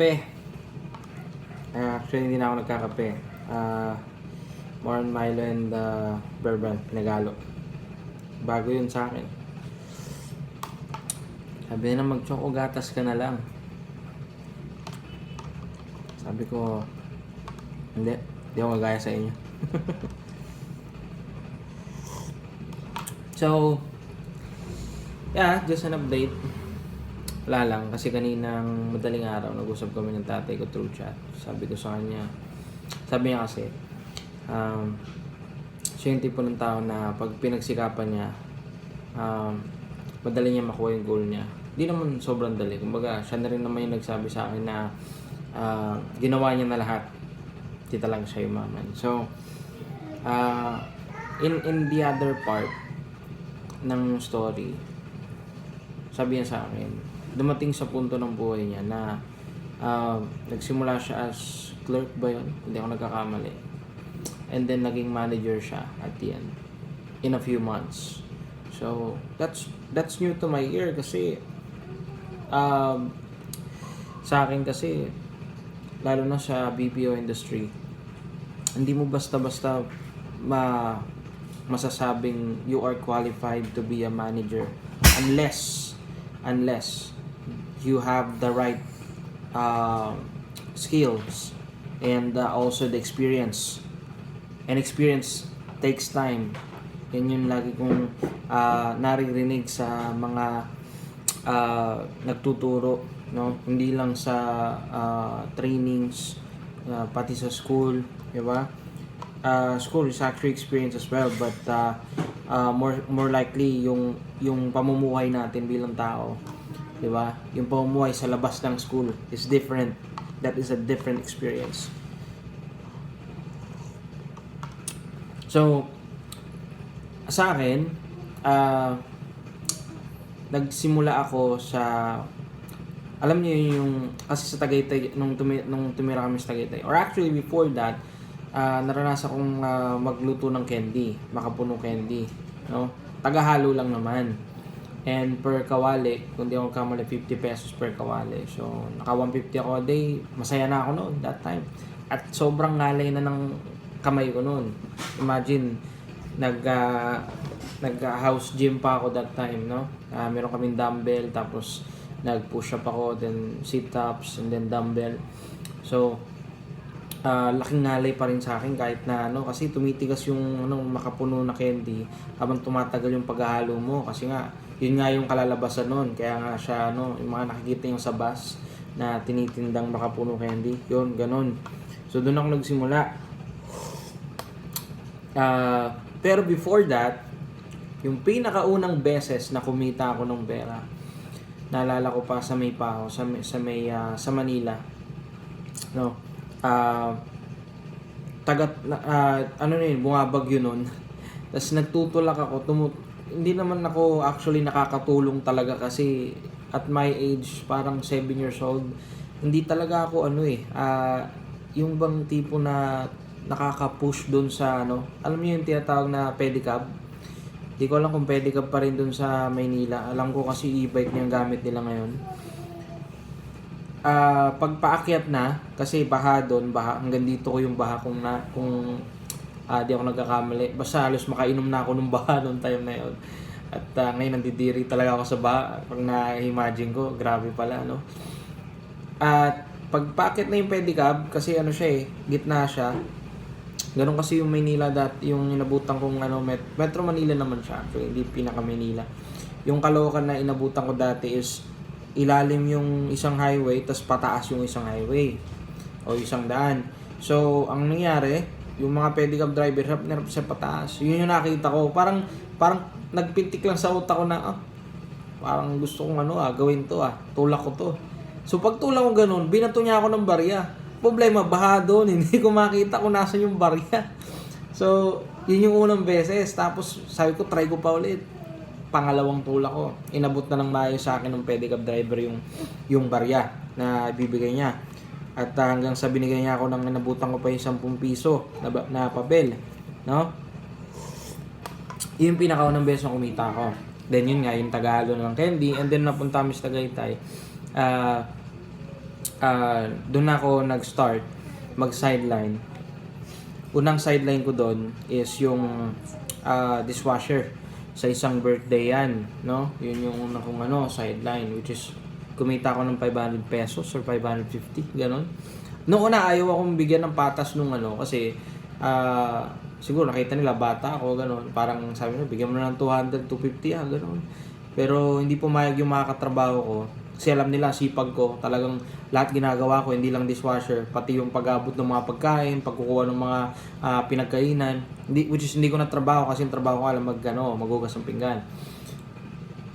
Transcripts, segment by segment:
Kape. Ah, actually, hindi na ako nagkakape. Ah, more on Milo and uh, bourbon, pinagalo. Bago yun sa akin. Sabi na mag-choco gatas ka na lang. Sabi ko, hindi. Hindi ako magaya sa inyo. so, yeah, just an update. Wala lang, kasi kaninang madaling araw, nag-usap kami ng tatay ko through chat. Sabi ko sa kanya, sabi niya kasi, um, siya yung tipo ng tao na pag pinagsikapan niya, um, madali niya makuha yung goal niya. Hindi naman sobrang dali. Kumbaga, siya na rin naman yung nagsabi sa akin na ah, ginawa niya na lahat. Hindi talaga siya umaman. So, ah, in, in the other part ng story, sabi niya sa akin, dumating sa punto ng buhay niya na ah, nagsimula siya as clerk ba yun? Hindi ako nagkakamali. And then naging manager siya at the end in a few months. So, that's that's new to my ear kasi um, sa akin kasi lalo na sa BPO industry hindi mo basta-basta ma masasabing you are qualified to be a manager unless unless you have the right uh, skills and uh, also the experience. And experience takes time. Yan yung lagi kong ah, naririnig sa mga ah, nagtuturo no? Hindi lang sa ah, trainings ah, pati sa school di ba? Ah, school is actually experience as well but ah, ah, more more likely yung yung pamumuhay natin bilang tao di ba yung pamumuhay sa labas ng school is different that is a different experience so sa akin, ah, nagsimula ako sa alam niyo yung kasi sa Tagaytay nung tumi, nung tumira kami sa Tagaytay or actually before that ah, naranasan kong ah, magluto ng candy, makapuno candy, no? Tagahalo lang naman. And per kawali, kung di ako kamali, 50 pesos per kawali. So, naka 150 ako a day. Masaya na ako noon, that time. At sobrang ngalay na ng kamay ko noon. Imagine, nag ah, nag ah, house gym pa ako that time no Ah, meron kaming dumbbell tapos nag push up ako then sit ups and then dumbbell so ah, laking ngalay pa rin sa akin kahit na ano kasi tumitigas yung ano makapuno na candy habang tumatagal yung paghahalo mo kasi nga yun nga yung kalalabasan nun kaya nga siya ano yung mga nakikita yung sa bus na tinitindang makapuno candy yun ganun so doon ako nagsimula Ah, pero before that, yung pinakaunang beses na kumita ako ng pera, naalala ko pa sa may pa sa may, sa, may, ah, sa Manila. No. Ah, taga ah, ano na yun, bumabagyo nun. Tapos nagtutulak ako, tumu- hindi naman ako actually nakakatulong talaga kasi at my age, parang 7 years old, hindi talaga ako ano eh, ah, yung bang tipo na nakaka-push doon sa ano, alam niyo yung tinatawag na pedicab? Hindi ko alam kung pedicab pa rin doon sa Maynila. Alam ko kasi e-bike yung gamit nila ngayon. Ah, pag paakyat na, kasi baha doon, baha, hanggang dito ko yung baha kung na, kung ah, di ako nagkakamali. Basta halos makainom na ako ng baha noong time na yun. At ah, ngayon nandidiri talaga ako sa baha. Pag na-imagine ko, grabe pala, no? At pag paakyat na yung pedicab, kasi ano siya eh, gitna siya. Ganun kasi yung Maynila dat yung inabutan kong ano met, Metro Manila naman siya actually, hindi pinaka Manila. Yung Caloocan na inabutan ko dati is ilalim yung isang highway tapos pataas yung isang highway o isang daan. So, ang nangyari, yung mga pedicab driver hirap na sa pataas. Yun yung nakita ko. Parang parang nagpintik lang sa utak ko na ah, parang gusto kong ano ah, gawin to ah. Tulak ko to. So pag tulak ko ganun, binato niya ako ng barya. Problema, baha doon. Hindi ko makita kung nasan yung barya. So, yun yung unang beses. Tapos sabi ko, try ko pa ulit. Pangalawang tulak ko. Inabot na ng maayos sa akin ng pedicab driver yung, yung barya na ibibigay niya. At hanggang sa binigay niya ako ng nabutan ko pa yung 10 piso na, na papel. No? Yun yung pinakaunang beses na kumita ko. Then yun nga, yung Tagalo ng candy. And then napunta kami sa Tagaytay. Ah, ah doon ako nag-start mag-sideline. Unang sideline ko doon is yung ah, dishwasher sa isang birthday yan, no? Yun yung una kong ano, sideline which is kumita ako ng 500 pesos or 550, ganun. Noong una ayaw akong bigyan ng patas nung ano kasi ah siguro nakita nila bata ako ganun. Parang sabi nila bigyan mo na ng 200, 250 ah, ganun. Pero hindi pumayag yung mga katrabaho ko kasi alam nila sipag ko talagang lahat ginagawa ko hindi lang dishwasher pati yung pag-abot ng mga pagkain pagkukuha ng mga ah, pinagkainan hindi which is hindi ko na trabaho kasi yung trabaho ko alam mag ano, maghugas ng pinggan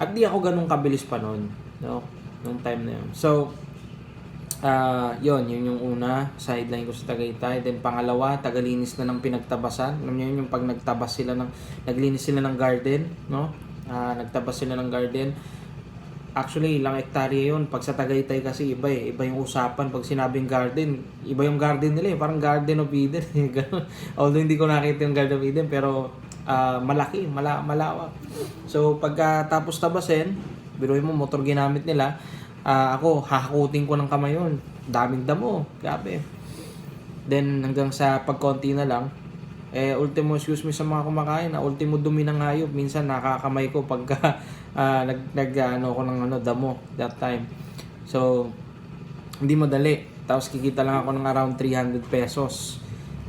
at di ako ganun kabilis pa noon no nung time na yun so ah yon yun yung una sideline ko sa Tagaytay then pangalawa tagalinis na ng pinagtabasan alam niyo yun yung pag nagtabas sila ng naglinis sila ng garden no Ah, nagtabas sila ng garden Actually, ilang hektarya yun. Pag sa Tagaytay kasi iba eh. Iba yung usapan. Pag sinabing garden, iba yung garden nila eh. Parang Garden of Eden. eh. Although hindi ko nakita yung Garden of Eden, pero ah, malaki, mala malawak. So, pagkatapos tabasin, biruin mo, motor ginamit nila, ah, ako, hahakutin ko ng kamay yun. Daming damo. Grabe. Then, hanggang sa pagkonti na lang, eh, ultimo, excuse me sa mga kumakain, na ultimo dumi ng hayop. Minsan nakakamay ko pagka ah, nag, nag ano ko ng ano, damo that time. So, hindi madali. Tapos kikita lang ako ng around 300 pesos.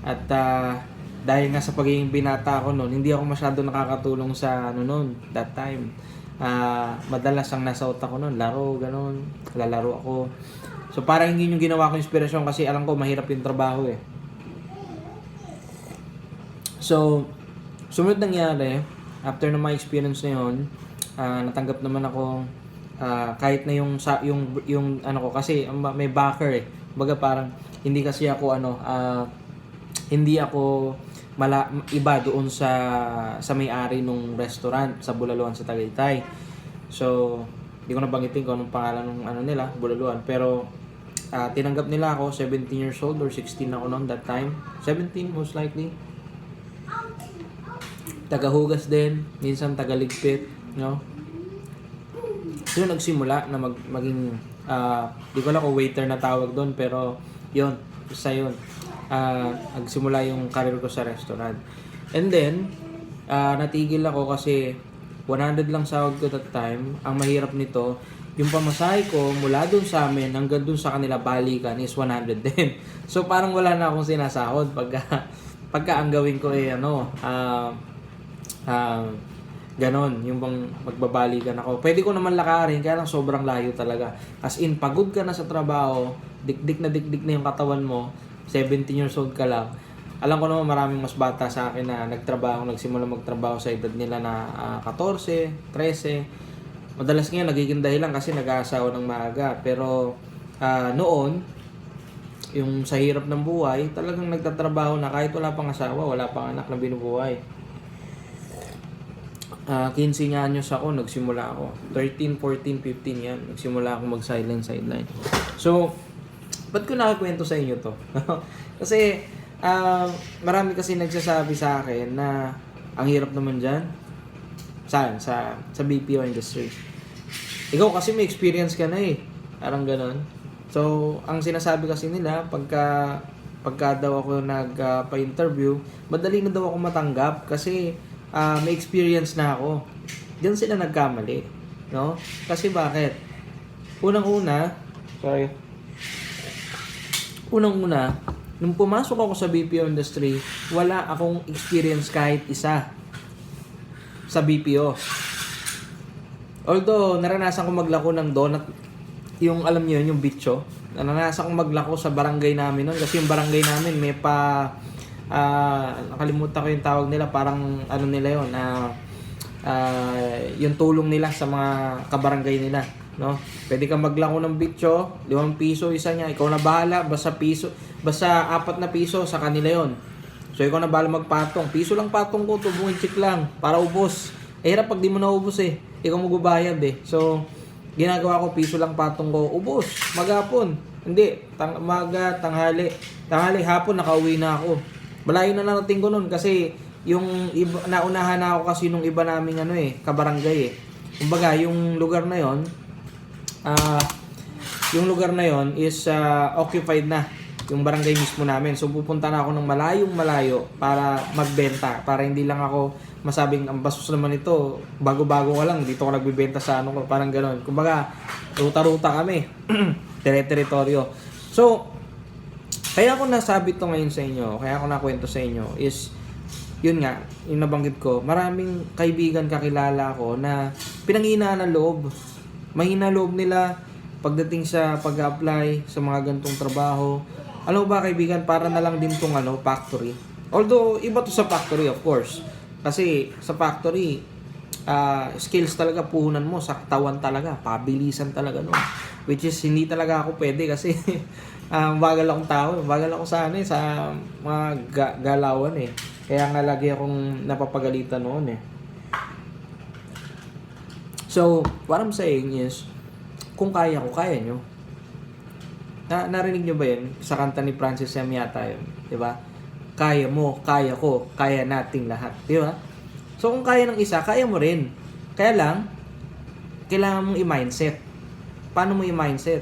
At ah, dahil nga sa pagiging binata ko noon, hindi ako masyado nakakatulong sa ano noon, that time. Ah, madalas ang nasa utak ko noon, laro, ganun. Lalaro ako. So parang hindi yung ginawa ko inspirasyon kasi alam ko mahirap yung trabaho eh. So, sumunod nangyari, after na my experience na yun, ah, natanggap naman ako ah, kahit na yung sa yung yung ano ko kasi may backer eh. Baga parang hindi kasi ako ano ah, hindi ako mala iba doon sa sa may-ari nung restaurant sa Bulaluan sa Tagaytay. So, hindi ko na banggitin kung anong pangalan ng ano nila, Bulaluan, pero ah, tinanggap nila ako 17 years old or 16 ako noon that time. 17 most likely tagahugas din, minsan tagaligpit, no? Doon nagsimula na mag, maging, ah, di ko alam kung waiter na tawag doon, pero yon isa yun. Ah, nagsimula yung career ko sa restaurant. And then, ah, natigil ako kasi 100 lang sahod ko that time. Ang mahirap nito, yung pamasahe ko mula doon sa amin hanggang doon sa kanila balikan is 100 din. So parang wala na akong sinasahod pagka pagka ang gawin ko eh ano, ah Ah, ganon, yung bang magbabalikan ako. Pwede ko naman lakarin, kaya lang sobrang layo talaga. As in, pagod ka na sa trabaho, dikdik na dikdik na yung katawan mo, 17 years old ka lang. Alam ko naman maraming mas bata sa akin na nagtrabaho, nagsimula magtrabaho sa edad nila na ah, 14, 13. Madalas nga nagiging dahilan kasi nag-aasawa ng maaga. Pero ah, noon, yung sa hirap ng buhay, talagang nagtatrabaho na kahit wala pang asawa, wala pang anak na binubuhay. Ah, 15 nga anyos ako, nagsimula ako. 13, 14, 15 yan. Nagsimula ako mag-sideline, sideline. So, ba't ko nakakwento sa inyo to? kasi, ah, marami kasi nagsasabi sa akin na ang hirap naman dyan. Saan? Sa, sa BPO industry. Ikaw kasi may experience ka na eh. Parang ganon. So, ang sinasabi kasi nila, pagka pagka daw ako nagpa-interview, madali na daw ako matanggap kasi ah, may experience na ako. Diyan sila nagkamali. No? Kasi bakit? Unang-una, sorry. Unang-una, nung pumasok ako sa BPO industry, wala akong experience kahit isa sa BPO. Although, naranasan ko maglako ng donut, yung alam niyo yun, yung bitcho. Naranasan ko maglako sa barangay namin noon kasi yung barangay namin may pa ah nakalimutan ko yung tawag nila parang ano nila yon na ah, yung tulong nila sa mga kabarangay nila no? Pwede kang maglako ng bitcho 5 piso isa niya. Ikaw na bahala basta piso basta apat na piso sa kanila yon so ikaw na bahala magpatong. Piso lang patong ko tubungin check lang para ubos. Eh hirap pag di mo naubos eh. Ikaw magbabayad eh. So ginagawa ko piso lang patong ko ubos. Magapon. Hindi tang maga tanghali. Tanghali hapon nakauwi na ako. Malayo na narating ko noon kasi yung iba, naunahan na ako kasi nung iba naming ano eh kabarangay eh. Kumbaga yung lugar na yon ah yung lugar na yon is ah, occupied na yung barangay mismo namin. So pupunta na ako ng malayong malayo para magbenta. Para hindi lang ako masabing ang basos naman ito, bago-bago ka lang, dito ko nagbibenta sa ano ko, parang gano'n. Kumbaga, ruta-ruta kami. Tere-teritoryo. So, kaya ako nasabi to ngayon sa inyo, kaya ako nakwento sa inyo is yun nga, yung nabanggit ko, maraming kaibigan kakilala ko na pinanghinaan ng loob. Mahina loob nila pagdating sa pag-apply sa mga gantong trabaho. Alam ba kaibigan, para na lang din tong ano, factory. Although, iba to sa factory of course. Kasi sa factory, ah, skills talaga puhunan mo sa katawan talaga, pabilisan talaga no. Which is hindi talaga ako pwede kasi um, bagal akong tao, bagal ako sa ano eh, sa mga ga- galawan eh. Kaya nga lagi akong napapagalitan noon eh. So, what I'm saying is, kung kaya ko, kaya nyo. Na, narinig nyo ba yun? Sa kanta ni Francis M. yata yun. Ba? Kaya mo, kaya ko, kaya nating lahat. Ba? So, kung kaya ng isa, kaya mo rin. Kaya lang, kailangan mong i-mindset. Paano mo i-mindset?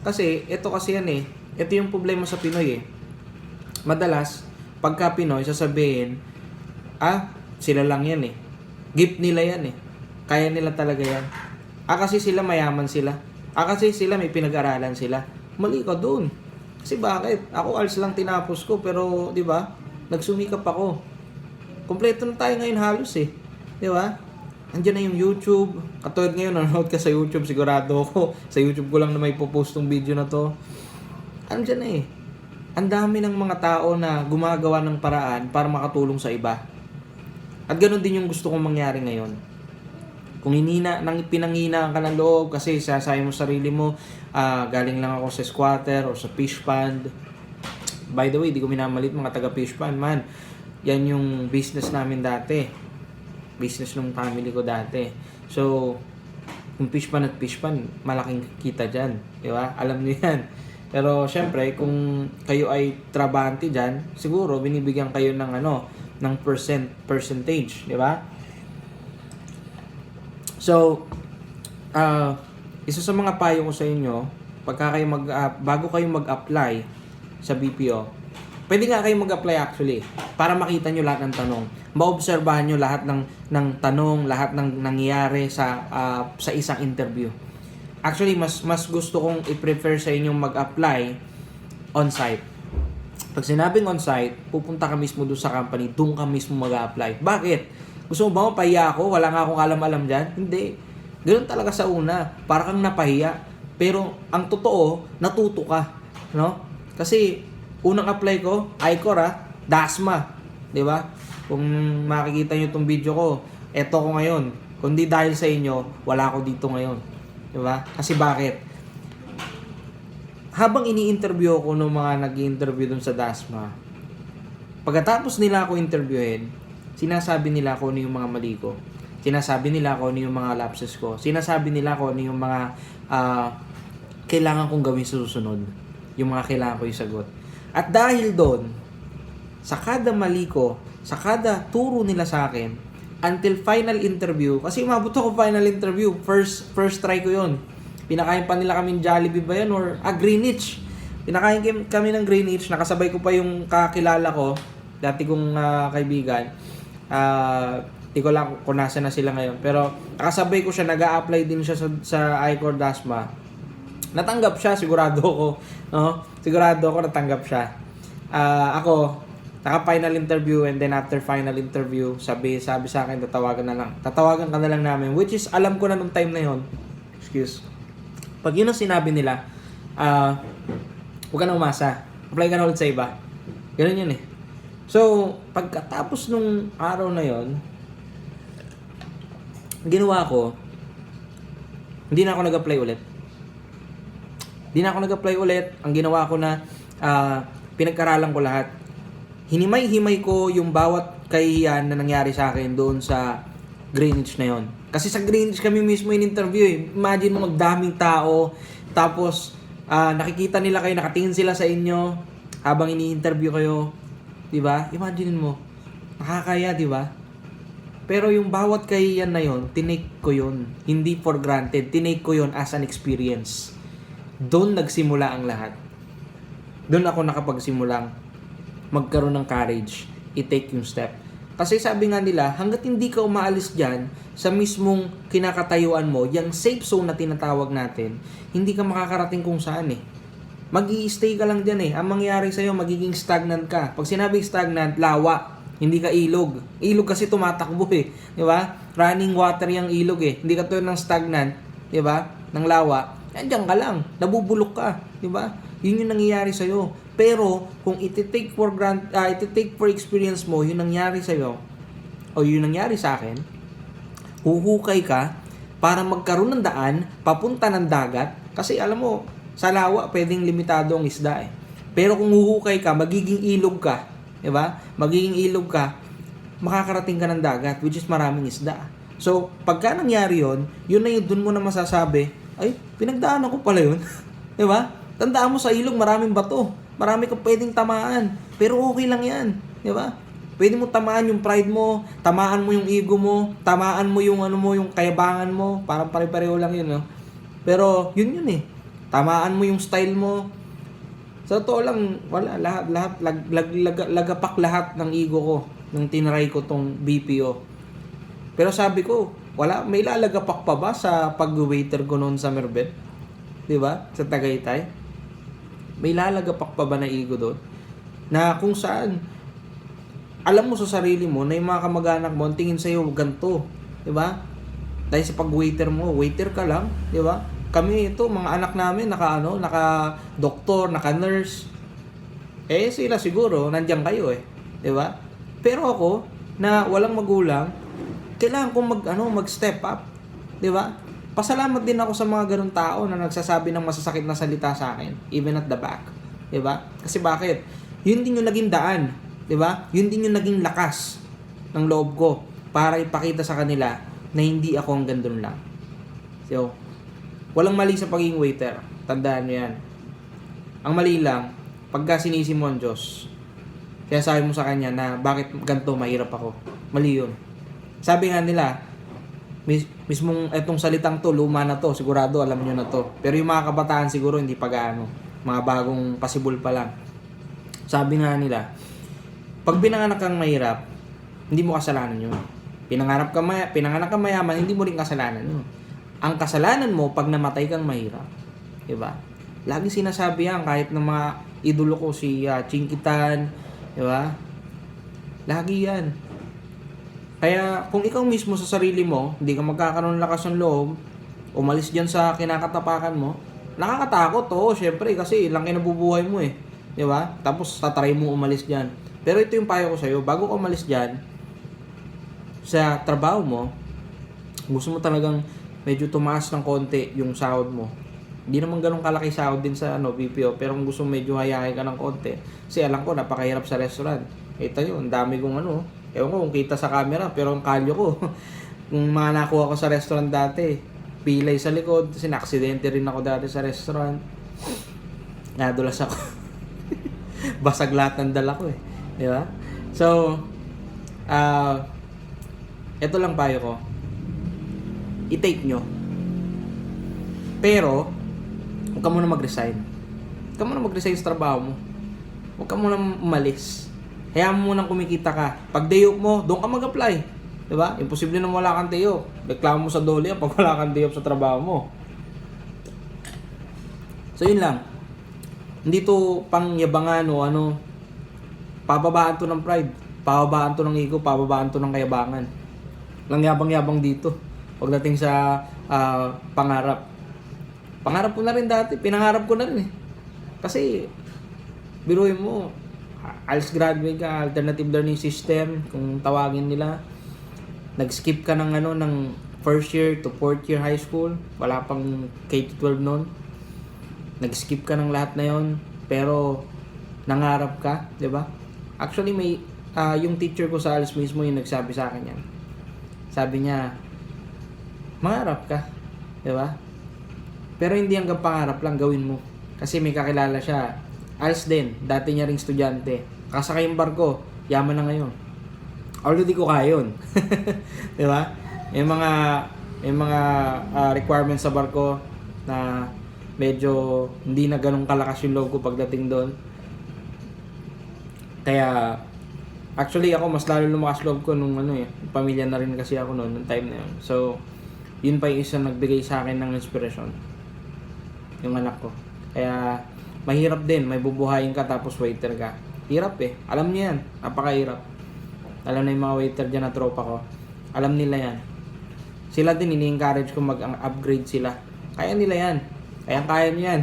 Kasi, ito kasi yan eh. Ito yung problema sa Pinoy eh. Madalas, pagka Pinoy, sasabihin, ah, sila lang yan eh. Gift nila yan eh. Kaya nila talaga yan. Ah, kasi sila mayaman sila. Ah, kasi sila may pinag-aralan sila. Mali ka doon. Kasi bakit? Ako ALS lang tinapos ko, pero, di ba, nagsumikap ako. Kompleto na tayo ngayon halos eh. Di ba? Andiyan na yung YouTube. Katulad ngayon, nanonood ka sa YouTube, sigurado ako. Sa YouTube ko lang na may popost tong video na to. Andiyan na eh. Ang dami ng mga tao na gumagawa ng paraan para makatulong sa iba. At ganun din yung gusto kong mangyari ngayon. Kung hinina, nang pinanghinaan ka ng loob kasi sasayang mo sarili mo, ah, galing lang ako sa squatter or sa fish pond. By the way, di ko minamalit mga taga fish pond, man. Yan yung business namin dati. Business ng family ko dati. So, yung fish pan at fish pan, malaking kita dyan. Di ba? Alam niyo yan. Pero, syempre, kung kayo ay trabante dyan, siguro, binibigyan kayo ng ano, ng percent, percentage. Di ba? So, ah isa sa mga payo ko sa inyo, pagka kayo mag, ah, bago kayo mag-apply sa BPO, pwede nga kayo mag-apply actually para makita nyo lahat ng tanong. Maobserbahan nyo lahat ng, ng tanong, lahat ng nangyayari sa, ah, sa isang interview. Actually, mas mas gusto kong i-prefer sa inyong mag-apply on-site. Pag sinabing on-site, pupunta ka mismo doon sa company, doon ka mismo mag-apply. Bakit? Gusto mo ba mapahiya ako? Wala nga akong alam-alam dyan? Hindi. Ganun talaga sa una. Para kang napahiya. Pero ang totoo, natuto ka. No? Kasi unang apply ko, ICOR ah, DASMA. Di ba? Kung makikita nyo itong video ko, eto ko ngayon. Kundi dahil sa inyo, wala ako dito ngayon. Di ba? Kasi bakit? Habang ini-interview ako ng mga nag interview dun sa DASMA, pagkatapos nila ako interviewin, sinasabi nila kung ano yung mga mali ko. Sinasabi nila kung ano yung mga lapses ko. Sinasabi nila kung ano yung mga ah, kailangan kong gawin sa susunod. Yung mga kailangan ko isagot. At dahil doon, sa kada mali ko, sa kada turo nila sa akin, until final interview, kasi umabot ako final interview, first first try ko yon Pinakain pa nila kami Jollibee ba yan or ah, Greenwich. Pinakain kami ng Greenwich, nakasabay ko pa yung kakilala ko, dati kong ah, kaibigan. Ah, di ko lang kung nasa na sila ngayon. Pero nakasabay ko siya, nag apply din siya sa, sa iCor Dasma. Natanggap siya, sigurado ko. No? Sigurado ako natanggap siya. Ah, ako, naka-final interview and then after final interview, sabi sabi sa akin tatawagan na lang. Tatawagan ka na lang namin which is alam ko na nung time na yon. Excuse. Pag yun ang sinabi nila, ah, huwag ka na umasa. Apply ka na ulit sa iba. Ganun yun eh. So, pagkatapos nung araw na yon, ginawa ko, hindi na ako nag-apply ulit. Hindi na ako nag-apply ulit. Ang ginawa ko na, ah, pinagkaralan ko lahat. Hinimay-himay ko yung bawat kahihiyan na nangyari sa akin doon sa Greenwich na yon. Kasi sa Greenwich kami mismo in-interview eh. Imagine mo magdaming tao, tapos ah, nakikita nila kayo, nakatingin sila sa inyo habang ini-interview kayo. 'Di ba? Imagine mo. Nakakaya, 'di ba? Pero yung bawat kahiyan na yon, tinake ko yon. Hindi for granted. Tinake ko yon as an experience. doon nagsimula ang lahat. Doon ako nakapagsimulang magkaroon ng courage, i-take yung step. Kasi sabi nga nila, hanggat hindi ka umaalis dyan sa mismong kinakatayuan mo, yung safe zone na tinatawag natin, hindi ka makakarating kung saan eh. Mag stay ka lang dyan eh. Ang mangyayari sa'yo, magiging stagnant ka. Pag sinabing stagnant, lawa. Hindi ka ilog. Ilog kasi tumatakbo eh. Di ba? Running water yung ilog eh. Hindi ka tulad ng stagnant, di ba? Ng lawa. Andiyan ka lang. Nabubulok ka. Di ba? Yun yung nangyayari sa'yo. Pero, kung iti-take for grant, ah, iti-take for experience mo, yung nangyari sa'yo, o yung nangyari sa akin, huhukay ka para magkaroon ng daan papunta ng dagat kasi alam mo sa lawa pwedeng limitado ang isda eh. Pero kung huhukay ka magiging ilog ka di ba? Magiging ilog ka makakarating ka ng dagat which is maraming isda. So pagka nangyari yon yun na yun dun mo na masasabi ay pinagdaanan ko pala yun. Di ba? Tandaan mo sa ilog maraming bato. Marami kang pwedeng tamaan. Pero okay lang yan di ba? Pwede mo tamaan yung pride mo, tamaan mo yung ego mo, tamaan mo yung ano mo, yung kayabangan mo, parang pare-pareho lang yun, no? Pero yun yun eh. Tamaan mo yung style mo. Sa totoo lang, wala lahat lahat lag, lag, lag, lagapak lahat ng ego ko nung tinry ko tong BPO. Pero sabi ko, wala may lalagapak pa ba sa pag-waiter ko noon sa Merbet? 'Di ba? Sa Tagaytay. May lalagapak pa ba na ego doon? Na kung saan alam mo sa sarili mo na yung mga kamag-anak mo tingin sa iyo ganto, 'di ba? Dahil sa pag-waiter mo, waiter ka lang, 'di ba? Kami ito, mga anak namin naka ano, naka doktor, naka nurse. Eh sila siguro nandiyan kayo eh, 'di ba? Pero ako na walang magulang, kailangan kong mag ano, mag-step up, 'di ba? Pasalamat din ako sa mga ganung tao na nagsasabi ng masasakit na salita sa akin, even at the back. 'Di ba? Kasi bakit? Yun din yung naging daan 'Di ba? Yun din yung naging lakas ng loob ko para ipakita sa kanila na hindi ako ang gandun lang. So, walang mali sa pagiging waiter. Tandaan niyo yan. Ang mali lang, pagka sinisi mo ang Diyos, kaya sabi mo sa kanya na bakit ganito mahirap ako. Mali yun. Sabi nga nila, mis- mismong etong salitang to, luma na to, sigurado alam nyo na to. Pero yung mga kabataan siguro hindi pa gaano. Mga bagong pasibol pa lang. Sabi nga nila, pag pinanganak kang mahirap, hindi mo kasalanan yun. Pinangarap ka may, pinanganak kang mayaman, hindi mo rin kasalanan yun. Ang kasalanan mo pag namatay kang mahirap. 'Di ba? Lagi sinasabi yan kahit ng mga idolo ko si uh, Chinkitan, 'di ba? Lagi 'yan. Kaya kung ikaw mismo sa sarili mo, hindi ka magkakaroon ng lakas ng loob, umalis diyan sa kinakatapakan mo, nakakatakot to, syempre kasi lang kinabubuhay mo eh. 'Di ba? Tapos tatry mo umalis diyan. Pero ito yung payo ko sa'yo, bago ka umalis dyan, sa trabaho mo, gusto mo talagang medyo tumaas ng konti yung sahod mo. Hindi naman ganun kalaki sahod din sa ano, BPO, pero kung gusto medyo hayahay ka ng konti, kasi alam ko, napakahirap sa restaurant. Ito yun, ang dami kong ano, ewan ko kung kita sa camera, pero ang kalyo ko, kung mga nakuha ko sa restaurant dati, pilay sa likod, kasi na-aksidente rin ako dati sa restaurant. Nadulas ako. Basag lahat ng dala ko eh. Di ba? So, uh, ito lang payo ko. I-take nyo. Pero, huwag ka muna mag-resign. Huwag ka muna mag-resign sa trabaho mo. Huwag ka muna umalis. Hayaan mo munang kumikita ka. Pag day off mo, doon ka mag-apply. Ba? Imposible na wala kang day off. Reklamo mo sa dole pag wala kang day off sa trabaho mo. So, yun lang. Hindi to pang yabangan o ano, Pababaan to ng pride. Pababaan to ng ego. Pababaan to ng kayabangan. Lang yabang-yabang dito. Pagdating sa uh, pangarap. Pangarap ko na rin dati. Pinangarap ko na rin eh. Kasi, biruin mo, ALS graduate ka, alternative learning system, kung tawagin nila. Nag-skip ka ng ano, ng first year to fourth year high school. Wala pang K-12 noon. Nag-skip ka ng lahat na yon pero nangarap ka, 'di ba? Actually, may, uh, yung teacher ko sa ALS mismo yung nagsabi sa akin yan. Sabi niya, mangarap ka. Di ba? Pero hindi hanggang pangarap lang gawin mo. Kasi may kakilala siya. ALS din, dati niya ring estudyante. Kasakay yung barko, yaman na ngayon. Although di ko kaya yun. di ba? May mga may mga uh, requirements sa barko na medyo hindi na ganun kalakas yung loob ko pagdating doon. Kaya, actually ako mas lalo lumakas loob ko nung ano eh, pamilya na rin kasi ako noon, nung time na yun. So, yun pa yung isa nagbigay sa akin ng inspirasyon. Yung anak ko. Kaya, mahirap din, may bubuhayin ka tapos waiter ka. Hirap eh. Alam niyo yan. Napakahirap. Alam na yung mga waiter dyan na tropa ko. Alam nila yan. Sila din, ini-encourage ko mag-upgrade sila. Kaya nila yan. Kaya kaya niyo yan.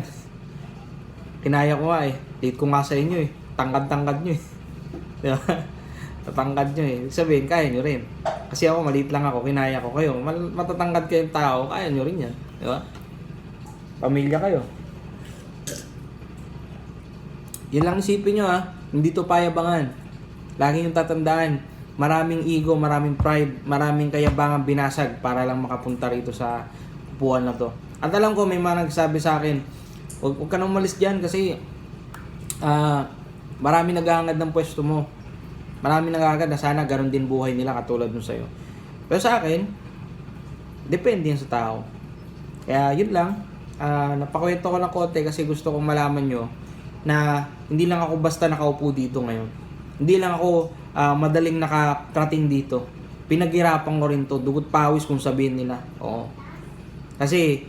Kinaya ko nga eh. Date ko nga sa inyo eh. Tangkad-tangkad nyo eh. Di ba? Tatangkad nyo eh. Sabihin, kaya nyo rin. Kasi ako, maliit lang ako. Kinaya ko kayo. Matatangkad kayong tao, kaya nyo rin yan. Di ba? Pamilya kayo. Yun lang isipin nyo ha. Hindi to payabangan. Lagi yung tatandaan. Maraming ego, maraming pride, maraming kayabangan binasag para lang makapunta rito sa upuan na to. At alam ko may mga nagsabi sa akin, huwag, huwag ka nang umalis dyan kasi ah marami naghahangad ng pwesto mo. Marami naghahangad na sana ganun din buhay nila katulad nung sa'yo. Pero sa akin, depende yan sa tao. Kaya yun lang, Ah, napakwento ko lang konti kasi gusto kong malaman nyo na hindi lang ako basta nakaupo dito ngayon. Hindi lang ako ah, madaling nakarating dito. Pinaghirapan ko rin to, dugot pawis kung sabihin nila. Oo. Kasi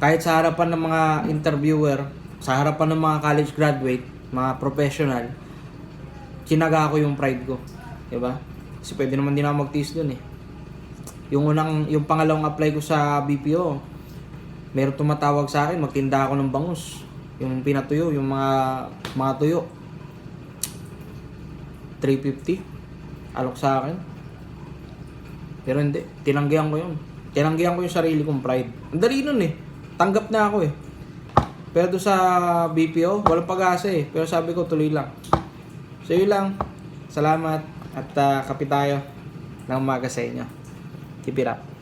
kahit sa harapan ng mga interviewer, sa harapan ng mga college graduate, mga professional, kinaga ko yung pride ko. 'Di ba? Kasi pwede naman din ako magtiis dun eh. Yung unang, yung pangalawang apply ko sa BPO, meron tumatawag sa akin, magtinda ako ng bangus. Yung pinatuyo, yung mga mga tuyo. 350. Alok sa akin. Pero hindi, tinanggihan ko yun. Tinanggihan ko yung sarili kong pride. Ang dali nun eh. Tanggap na ako eh. Pero sa BPO, walang pag-asa eh. Pero sabi ko, tuloy lang. So yun lang. Salamat at uh, kapi tayo ng umaga sa inyo. Keep it up.